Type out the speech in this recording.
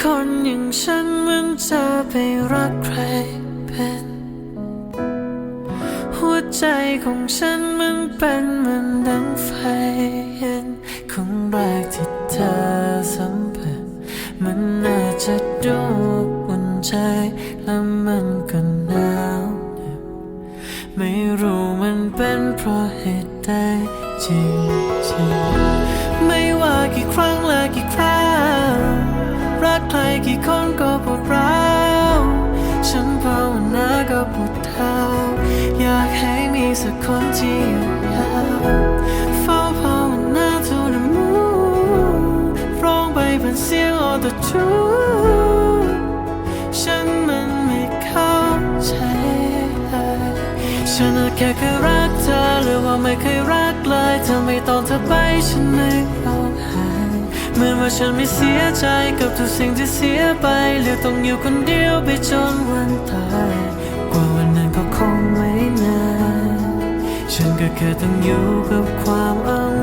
คนอย่างฉันมันจะไปรักใครเป็น หัวใจของฉันมันเป็นเหมือนดังไฟเย็นครั้งแรกที่เธอสัมผัสมันน่าจะดูอุ่นใจและมันก็หนาวไม่รู้มันเป็นเพราะเหตุใดจริงๆ ปวดเท้า อยากให้มีสักคนที่อยู่ยาวเฝ้าภาวนาทุกมูร้องไปเป็นเสียงออตจูนฉันมันไม่เข้าใจฉันแค่เคยรักเธอหรือว่าไม่เคยรักเลยเธอไม่ต้องเธอไปฉันไม่ร้องไห้เหมื่อนว่าฉันไม่เสียใจกับทุกสิ่งที่เสียไปเหลือต้องอยู่คนเดียวไปจนวันตาย ฉันก็แค่ต้องอยู่กับความอ้าง